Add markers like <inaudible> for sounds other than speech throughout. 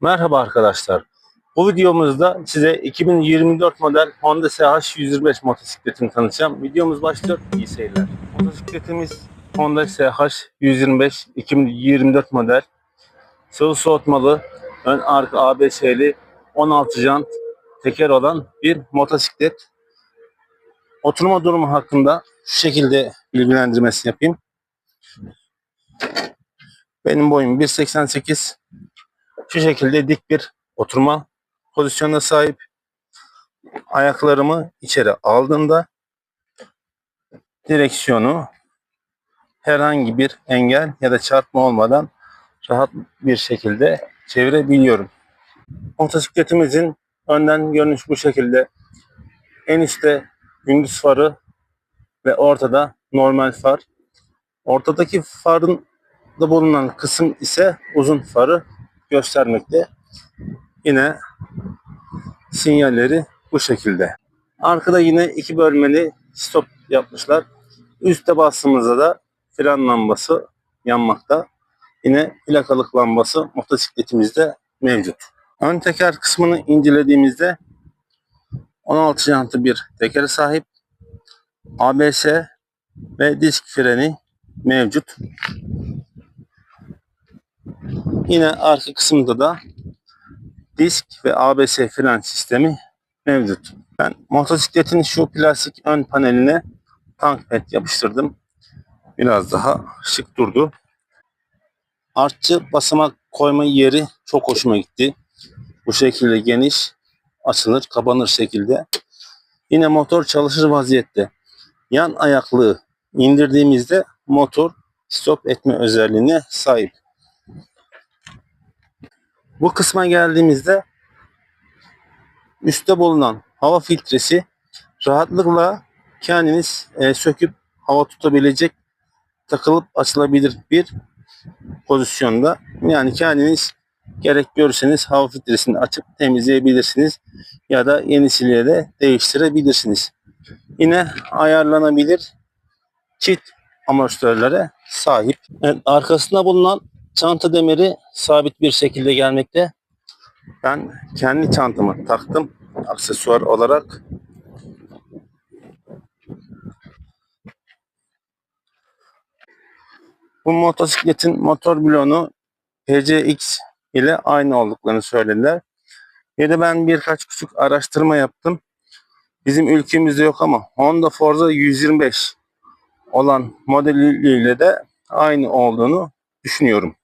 Merhaba arkadaşlar. Bu videomuzda size 2024 model Honda SH125 motosikletini tanıtacağım. Videomuz başlıyor. İyi seyirler. Motosikletimiz Honda SH125 2024 model. Sıvı soğutmalı, ön arka ABS'li 16 jant teker olan bir motosiklet. Oturma durumu hakkında şu şekilde bilgilendirmesini yapayım. Benim boyum 1.88. Şu şekilde dik bir oturma pozisyonuna sahip. Ayaklarımı içeri aldığımda direksiyonu herhangi bir engel ya da çarpma olmadan rahat bir şekilde çevirebiliyorum. Motosikletimizin önden görünüş bu şekilde. En üstte gündüz farı ve ortada normal far. Ortadaki farın da bulunan kısım ise uzun farı göstermekte. Yine sinyalleri bu şekilde. Arkada yine iki bölmeli stop yapmışlar. Üste bastığımızda da fren lambası yanmakta. Yine plakalık lambası motosikletimizde mevcut. Ön teker kısmını incelediğimizde 16 jantı bir tekere sahip. ABS ve disk freni mevcut. Yine arka kısımda da disk ve ABS fren sistemi mevcut. Ben motosikletin şu plastik ön paneline tank pet yapıştırdım. Biraz daha şık durdu. Artçı basamak koyma yeri çok hoşuma gitti. Bu şekilde geniş, açılır, kapanır şekilde. Yine motor çalışır vaziyette. Yan ayaklığı indirdiğimizde motor stop etme özelliğine sahip. Bu kısma geldiğimizde üstte bulunan hava filtresi rahatlıkla kendiniz e, söküp hava tutabilecek takılıp açılabilir bir pozisyonda. Yani kendiniz gerek görürseniz hava filtresini açıp temizleyebilirsiniz ya da yenisiyle de değiştirebilirsiniz. Yine ayarlanabilir çift amortisörlere sahip. Evet, arkasında bulunan çanta demiri sabit bir şekilde gelmekte. Ben kendi çantamı taktım aksesuar olarak. Bu motosikletin motor bloğunu PCX ile aynı olduklarını söylediler. De ben birkaç küçük araştırma yaptım. Bizim ülkemizde yok ama Honda Forza 125 olan modeliyle de aynı olduğunu düşünüyorum.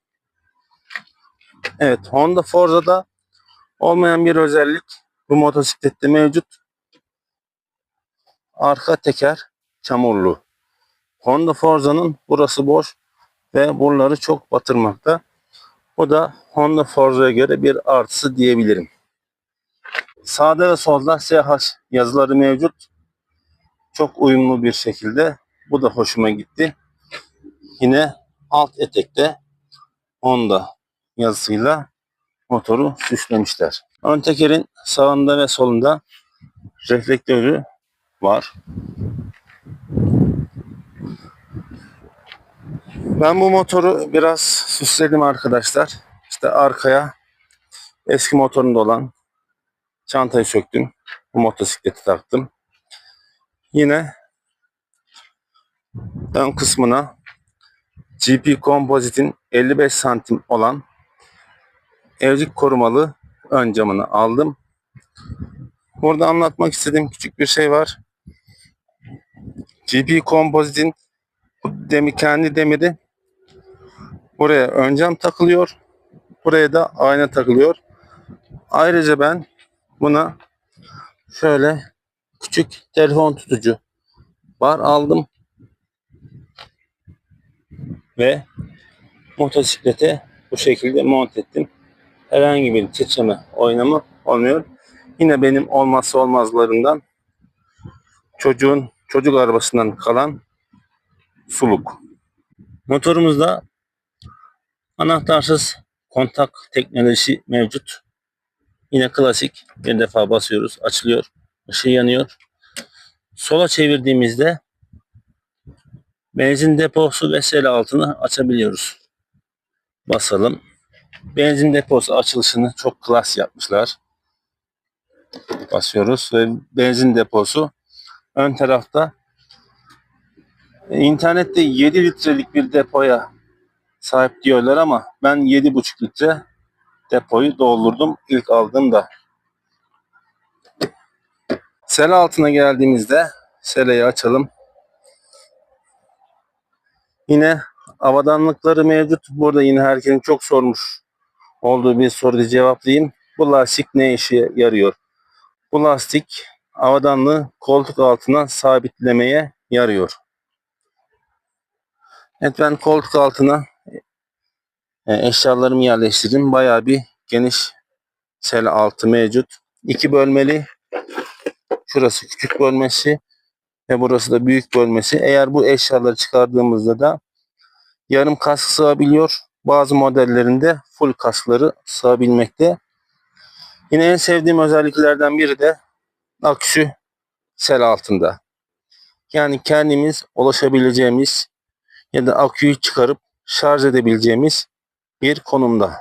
Evet Honda Forza'da olmayan bir özellik bu motosiklette mevcut. Arka teker çamurlu. Honda Forza'nın burası boş ve buraları çok batırmakta. Bu da Honda Forza'ya göre bir artısı diyebilirim. Sağda ve solda SH yazıları mevcut. Çok uyumlu bir şekilde. Bu da hoşuma gitti. Yine alt etekte Honda yazısıyla motoru süslemişler. Ön tekerin sağında ve solunda reflektörü var. Ben bu motoru biraz süsledim arkadaşlar. İşte arkaya eski motorunda olan çantayı söktüm. Bu motosikleti taktım. Yine ön kısmına GP Composite'in 55 santim olan evcik korumalı ön camını aldım. Burada anlatmak istediğim küçük bir şey var. GP Composite'in demi, kendi demiri buraya ön cam takılıyor. Buraya da ayna takılıyor. Ayrıca ben buna şöyle küçük telefon tutucu bar aldım. Ve motosiklete bu şekilde mont ettim. Herhangi bir titreme, oynama olmuyor. Yine benim olmazsa olmazlarından çocuğun çocuk arabasından kalan suluk. Motorumuzda anahtarsız kontak teknolojisi mevcut. Yine klasik bir defa basıyoruz, açılıyor, ışığı yanıyor. Sola çevirdiğimizde benzin deposu ve altını açabiliyoruz. Basalım. Benzin deposu açılışını çok klas yapmışlar. Basıyoruz ve benzin deposu ön tarafta. E, İnternette 7 litrelik bir depoya sahip diyorlar ama ben 7,5 litre depoyu doldurdum ilk aldığımda. Sele altına geldiğimizde seleyi açalım. Yine avadanlıkları mevcut. Burada yine herkesin çok sormuş olduğu bir soruyu cevaplayayım. Bu lastik ne işe yarıyor? Bu lastik avadanlığı koltuk altına sabitlemeye yarıyor. Evet ben koltuk altına e, eşyalarımı yerleştirdim. Bayağı bir geniş sel altı mevcut. İki bölmeli. Şurası küçük bölmesi ve burası da büyük bölmesi. Eğer bu eşyaları çıkardığımızda da yarım kask sığabiliyor. Bazı modellerinde full kaskları sığabilmekte. Yine en sevdiğim özelliklerden biri de aküsü sel altında. Yani kendimiz ulaşabileceğimiz ya da aküyü çıkarıp şarj edebileceğimiz bir konumda.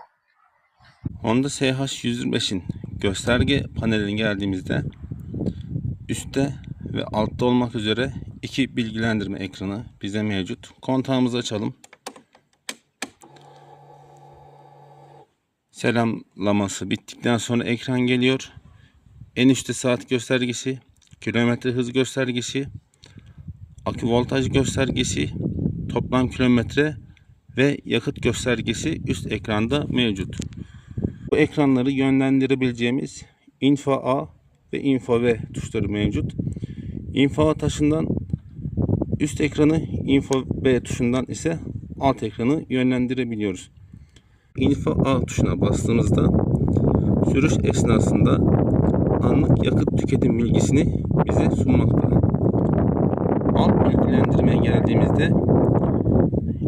Honda SH125'in gösterge paneline geldiğimizde üstte ve altta olmak üzere iki bilgilendirme ekranı bize mevcut. Kontağımızı açalım. Selamlaması bittikten sonra ekran geliyor. En üstte saat göstergesi, kilometre hız göstergesi, akü voltaj göstergesi, toplam kilometre ve yakıt göstergesi üst ekranda mevcut. Bu ekranları yönlendirebileceğimiz Info A ve Info V tuşları mevcut. Info A taşından üst ekranı, Info B tuşundan ise alt ekranı yönlendirebiliyoruz. Info A tuşuna bastığımızda sürüş esnasında anlık yakıt tüketim bilgisini bize sunmakta. Alt bilgilendirmeye geldiğimizde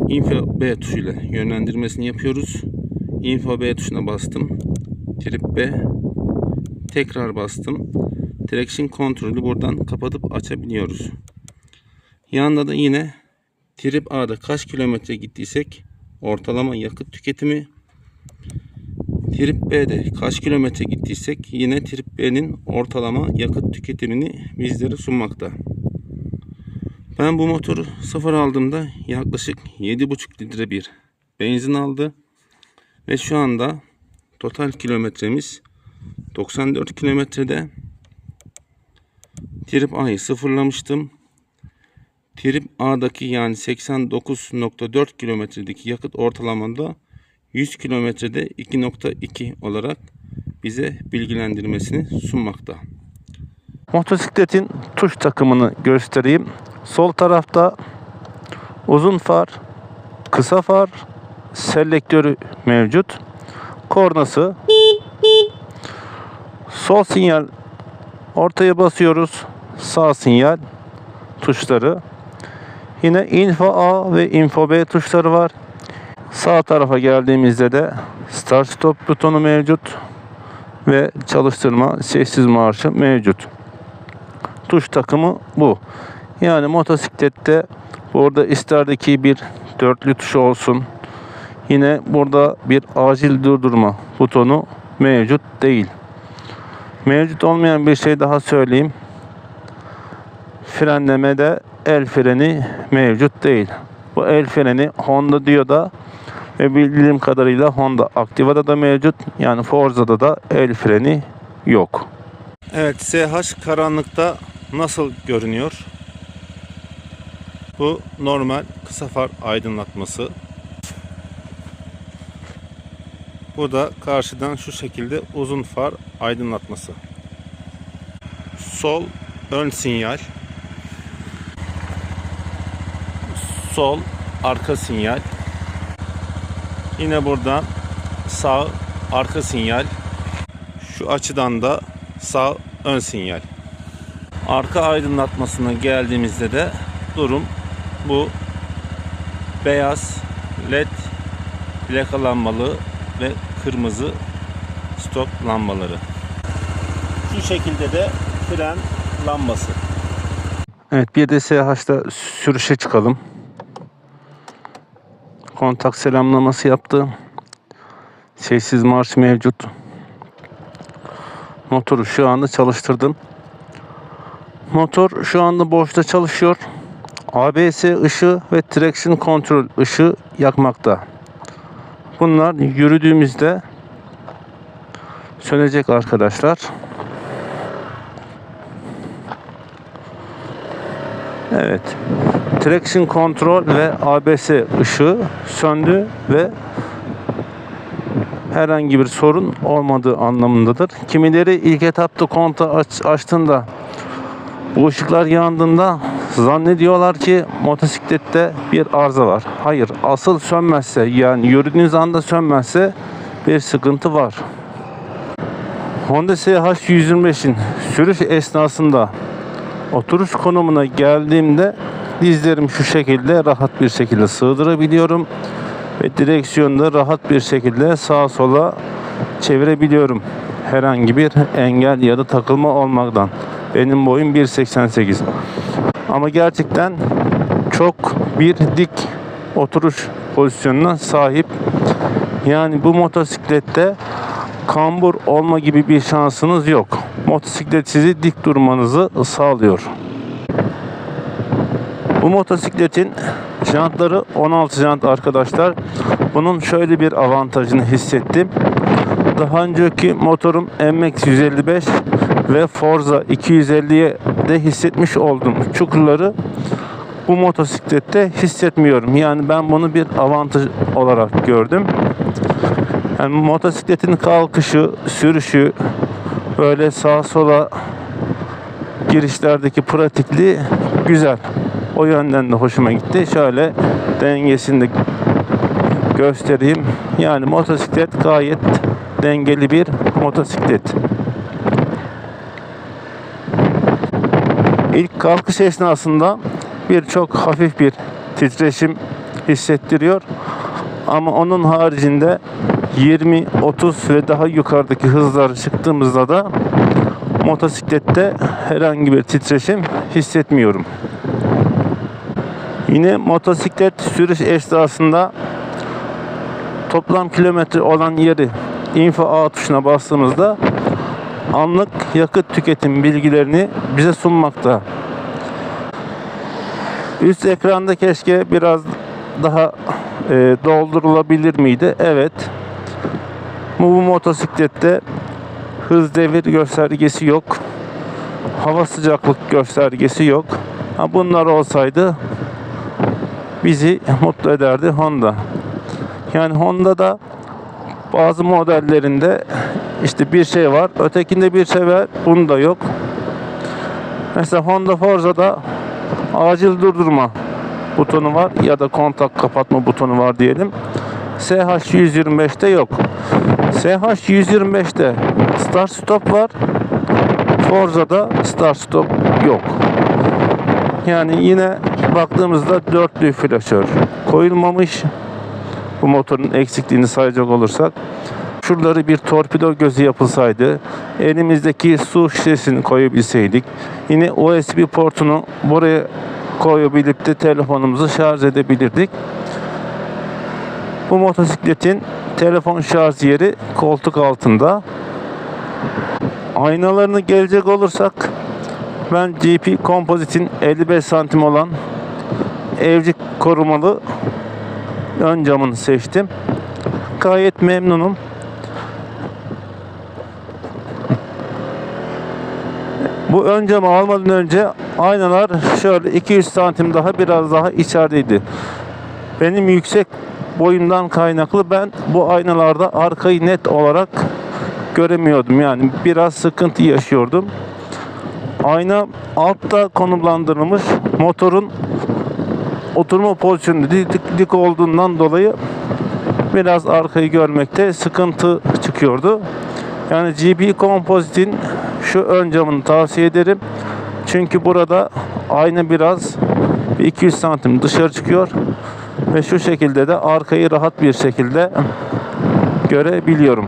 Info B tuşuyla yönlendirmesini yapıyoruz. Info B tuşuna bastım. Trip B. Tekrar bastım. Traction kontrolü buradan kapatıp açabiliyoruz. Yanında da yine Trip A'da kaç kilometre gittiysek ortalama yakıt tüketimi Trip B'de kaç kilometre gittiysek yine Trip B'nin ortalama yakıt tüketimini bizlere sunmakta. Ben bu motoru sıfır aldığımda yaklaşık 7,5 litre bir benzin aldı. Ve şu anda total kilometremiz 94 kilometrede. Trip A'yı sıfırlamıştım. Trip A'daki yani 89.4 kilometredeki yakıt ortalamanda 100 kilometrede 2.2 olarak bize bilgilendirmesini sunmakta. Motosikletin tuş takımını göstereyim. Sol tarafta uzun far, kısa far, selektörü mevcut. Kornası. Sol sinyal ortaya basıyoruz. Sağ sinyal tuşları. Yine info A ve info B tuşları var. Sağ tarafa geldiğimizde de start stop butonu mevcut ve çalıştırma sessiz marşı mevcut. Tuş takımı bu. Yani motosiklette burada isterdeki bir dörtlü tuş olsun. Yine burada bir acil durdurma butonu mevcut değil. Mevcut olmayan bir şey daha söyleyeyim. Frenlemede el freni mevcut değil. Bu el freni Honda Dio'da ve bildiğim kadarıyla Honda Activa'da da mevcut. Yani Forza'da da el freni yok. Evet SH karanlıkta nasıl görünüyor? Bu normal kısa far aydınlatması. Bu da karşıdan şu şekilde uzun far aydınlatması. Sol ön sinyal. Sol arka sinyal. Yine buradan sağ arka sinyal. Şu açıdan da sağ ön sinyal. Arka aydınlatmasına geldiğimizde de durum bu. Beyaz led plaka lambalı ve kırmızı stop lambaları. Şu şekilde de fren lambası. Evet bir de SH'da sürüşe çıkalım. Kontak selamlaması yaptı. Sessiz marş mevcut. Motoru şu anda çalıştırdım. Motor şu anda boşta çalışıyor. ABS ışığı ve traction control ışığı yakmakta. Bunlar yürüdüğümüzde sönecek arkadaşlar. Evet. Traction control ve ABS ışığı söndü ve herhangi bir sorun olmadığı anlamındadır. Kimileri ilk etapta konta aç, açtığında bu ışıklar yandığında zannediyorlar ki motosiklette bir arıza var. Hayır, asıl sönmezse yani yürüdüğünüz anda sönmezse bir sıkıntı var. Honda SH125'in sürüş esnasında oturuş konumuna geldiğimde dizlerim şu şekilde rahat bir şekilde sığdırabiliyorum ve direksiyonda rahat bir şekilde sağa sola çevirebiliyorum. Herhangi bir engel ya da takılma olmadan. Benim boyum 1.88. Ama gerçekten çok bir dik oturuş pozisyonuna sahip. Yani bu motosiklette kambur olma gibi bir şansınız yok. Motosiklet sizi dik durmanızı sağlıyor. Bu motosikletin jantları 16 jant arkadaşlar. Bunun şöyle bir avantajını hissettim. Daha önceki motorum MX 155 ve Forza 250'ye de hissetmiş oldum. Çukurları bu motosiklette hissetmiyorum. Yani ben bunu bir avantaj olarak gördüm. Yani motosikletin kalkışı, sürüşü, böyle sağa sola girişlerdeki pratikliği güzel. O yönden de hoşuma gitti. Şöyle dengesini de göstereyim. Yani motosiklet gayet dengeli bir motosiklet. İlk kalkış esnasında birçok hafif bir titreşim hissettiriyor. Ama onun haricinde 20, 30 ve daha yukarıdaki hızlara çıktığımızda da motosiklette herhangi bir titreşim hissetmiyorum. Yine motosiklet sürüş esnasında toplam kilometre olan yeri info A tuşuna bastığımızda anlık yakıt tüketim bilgilerini bize sunmakta. Üst ekranda keşke biraz daha e, doldurulabilir miydi? Evet. Bu, bu motosiklette hız devir göstergesi yok. Hava sıcaklık göstergesi yok. Ha, bunlar olsaydı bizi <laughs> mutlu ederdi Honda. Yani Honda'da bazı modellerinde işte bir şey var, ötekinde bir şey var, bunda yok. Mesela Honda Forza'da acil durdurma butonu var ya da kontak kapatma butonu var diyelim. SH125'te yok. SH125'te start stop var. Forza'da start stop yok. Yani yine baktığımızda dörtlü flaşör koyulmamış. Bu motorun eksikliğini sayacak olursak şuraları bir torpido gözü yapılsaydı, elimizdeki su şişesini koyabilseydik, yine USB portunu buraya koyabilip de telefonumuzu şarj edebilirdik. Bu motosikletin telefon şarj yeri koltuk altında. Aynalarını gelecek olursak ben GP Composite'in 55 santim olan evcik korumalı ön camını seçtim. Gayet memnunum. Bu ön camı almadan önce aynalar şöyle 200 santim daha biraz daha içerideydi. Benim yüksek boyumdan kaynaklı ben bu aynalarda arkayı net olarak göremiyordum. Yani biraz sıkıntı yaşıyordum. Ayna altta konumlandırılmış motorun oturma pozisyonu dik, dik olduğundan dolayı biraz arkayı görmekte sıkıntı çıkıyordu. Yani GP Composite'in şu ön camını tavsiye ederim. Çünkü burada ayna biraz 200 santim dışarı çıkıyor ve şu şekilde de arkayı rahat bir şekilde görebiliyorum.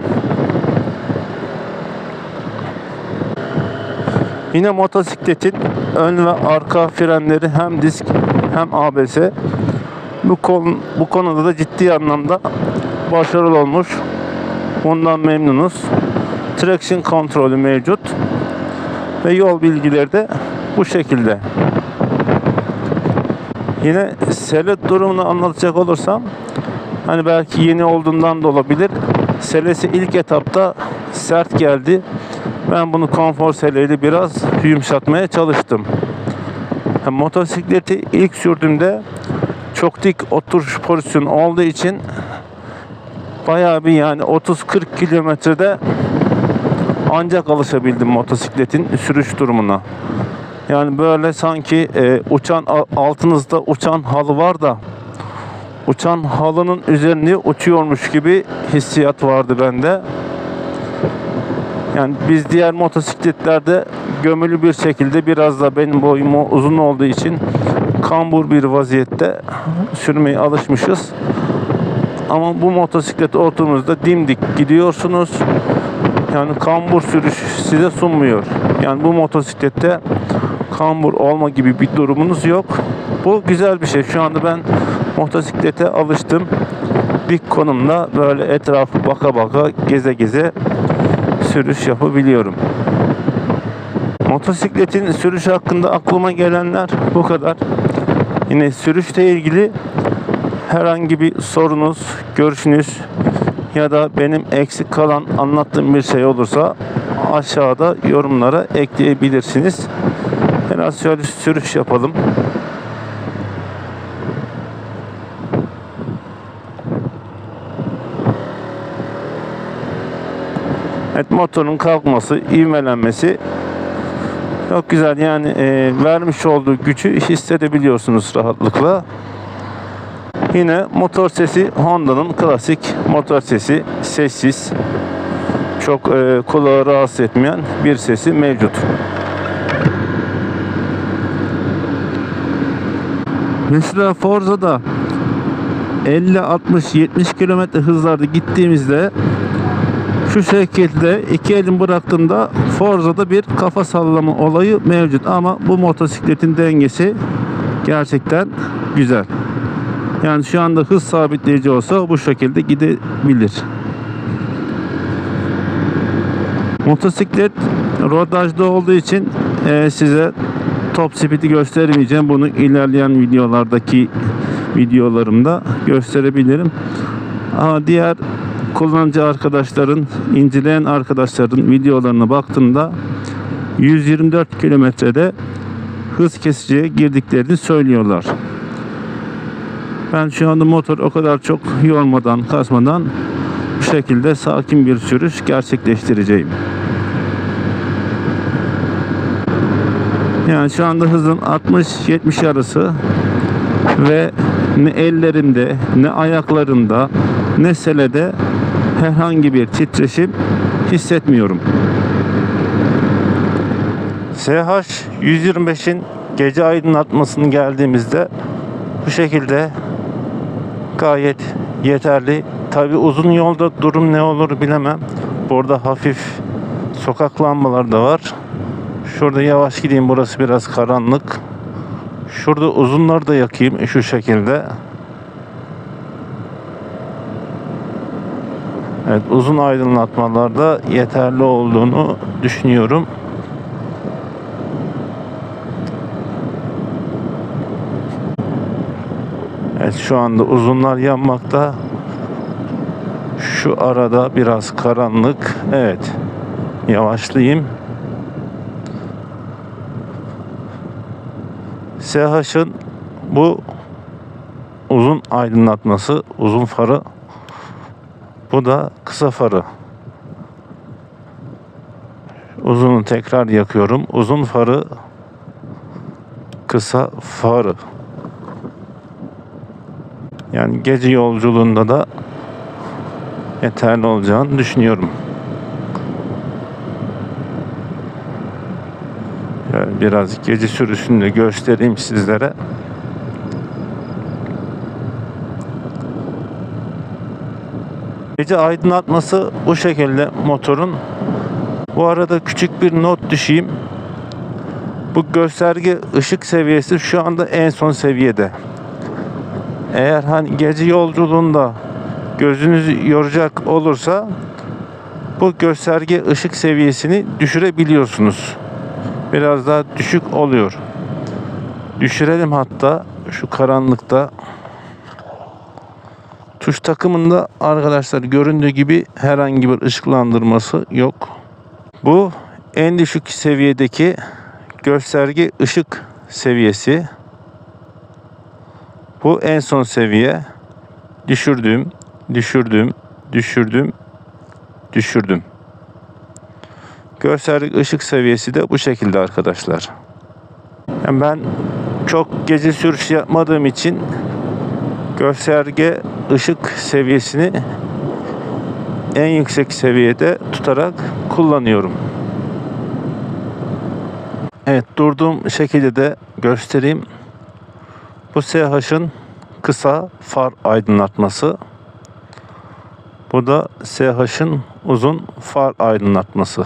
Yine motosikletin ön ve arka frenleri hem disk hem ABS. Bu konu bu konuda da ciddi anlamda başarılı olmuş. Bundan memnunuz. Traction kontrolü mevcut. Ve yol bilgileri de bu şekilde. Yine selet durumunu anlatacak olursam hani belki yeni olduğundan da olabilir. Selesi ilk etapta sert geldi. Ben bunu konfor seleyle biraz yumuşatmaya çalıştım. Ha, Motosikleti ilk sürdüğümde çok dik oturuş pozisyonu olduğu için bayağı bir yani 30-40 kilometrede ancak alışabildim motosikletin sürüş durumuna. Yani böyle sanki e, uçan altınızda uçan halı var da uçan halının üzerinde uçuyormuş gibi hissiyat vardı bende. Yani biz diğer motosikletlerde gömülü bir şekilde biraz da benim boyum uzun olduğu için kambur bir vaziyette sürmeye alışmışız. Ama bu motosiklet oturduğunuzda dimdik gidiyorsunuz. Yani kambur sürüş size sunmuyor. Yani bu motosiklette kambur olma gibi bir durumunuz yok. Bu güzel bir şey. Şu anda ben motosiklete alıştım. Dik konumda böyle etrafı baka baka geze geze sürüş yapabiliyorum. Motosikletin sürüş hakkında aklıma gelenler bu kadar. Yine sürüşle ilgili herhangi bir sorunuz, görüşünüz ya da benim eksik kalan anlattığım bir şey olursa aşağıda yorumlara ekleyebilirsiniz. Biraz şöyle sürüş yapalım. Evet motorun kalkması, ivmelenmesi çok güzel. Yani e, vermiş olduğu gücü hissedebiliyorsunuz rahatlıkla. Yine motor sesi Honda'nın klasik motor sesi sessiz. Çok e, kulağı rahatsız etmeyen bir sesi mevcut. Mesela Forza'da 50 60 70 km hızlarda gittiğimizde şu şekilde iki elim bıraktığımda Forza'da bir kafa sallama olayı mevcut ama bu motosikletin dengesi gerçekten güzel. Yani şu anda hız sabitleyici olsa bu şekilde gidebilir. Motosiklet rodajda olduğu için e, size top speed'i göstermeyeceğim. Bunu ilerleyen videolardaki videolarımda gösterebilirim. Ama diğer kullanıcı arkadaşların, inceleyen arkadaşların videolarına baktığımda 124 kilometrede hız kesiciye girdiklerini söylüyorlar. Ben şu anda motor o kadar çok yormadan, kasmadan bu şekilde sakin bir sürüş gerçekleştireceğim. Yani şu anda hızım 60-70 arası ve ne ellerimde, ne ayaklarımda, ne selede herhangi bir titreşim hissetmiyorum. SH 125'in gece aydınlatmasını geldiğimizde bu şekilde gayet yeterli. Tabi uzun yolda durum ne olur bilemem. Burada hafif sokak lambaları da var. Şurada yavaş gideyim burası biraz karanlık. Şurada uzunları da yakayım şu şekilde. Evet uzun aydınlatmalarda yeterli olduğunu düşünüyorum. Evet şu anda uzunlar yanmakta. Şu arada biraz karanlık. Evet. Yavaşlayayım. SH'ın bu uzun aydınlatması, uzun farı. Bu da kısa farı. Uzunu tekrar yakıyorum. Uzun farı, kısa farı. Yani gece yolculuğunda da yeterli olacağını düşünüyorum. Biraz gece sürüşünü de göstereyim sizlere. Gece aydınlatması bu şekilde motorun. Bu arada küçük bir not düşeyim. Bu gösterge ışık seviyesi şu anda en son seviyede. Eğer hani gece yolculuğunda gözünüzü yoracak olursa bu gösterge ışık seviyesini düşürebiliyorsunuz. Biraz daha düşük oluyor. Düşürelim hatta şu karanlıkta. Tuş takımında arkadaşlar göründüğü gibi herhangi bir ışıklandırması yok. Bu en düşük seviyedeki gösterge ışık seviyesi. Bu en son seviye. Düşürdüm, düşürdüm, düşürdüm, düşürdüm. Gösterge ışık seviyesi de bu şekilde arkadaşlar. Yani ben çok gece sürüş yapmadığım için gösterge ışık seviyesini en yüksek seviyede tutarak kullanıyorum. Evet durduğum şekilde de göstereyim. Bu SH'ın kısa far aydınlatması. Bu da SH'ın uzun far aydınlatması.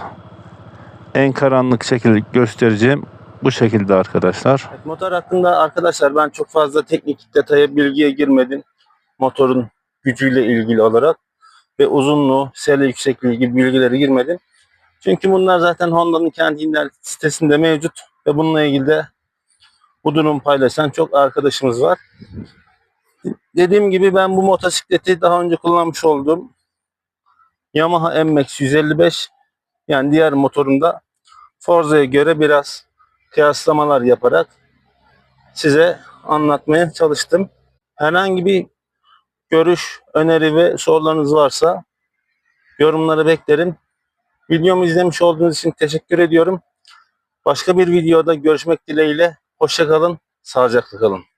En karanlık şekilde göstereceğim bu şekilde arkadaşlar. motor hakkında arkadaşlar ben çok fazla teknik detaya bilgiye girmedim. Motorun gücüyle ilgili olarak ve uzunluğu, sele yüksekliği gibi bilgileri girmedim. Çünkü bunlar zaten Honda'nın kendi internet sitesinde mevcut ve bununla ilgili de bu durum paylaşan çok arkadaşımız var. Dediğim gibi ben bu motosikleti daha önce kullanmış olduğum Yamaha MX 155 yani diğer motorumda Forza'ya göre biraz kıyaslamalar yaparak size anlatmaya çalıştım. Herhangi bir görüş, öneri ve sorularınız varsa yorumları beklerim. Videomu izlemiş olduğunuz için teşekkür ediyorum. Başka bir videoda görüşmek dileğiyle. Hoşçakalın, sağlıcakla kalın.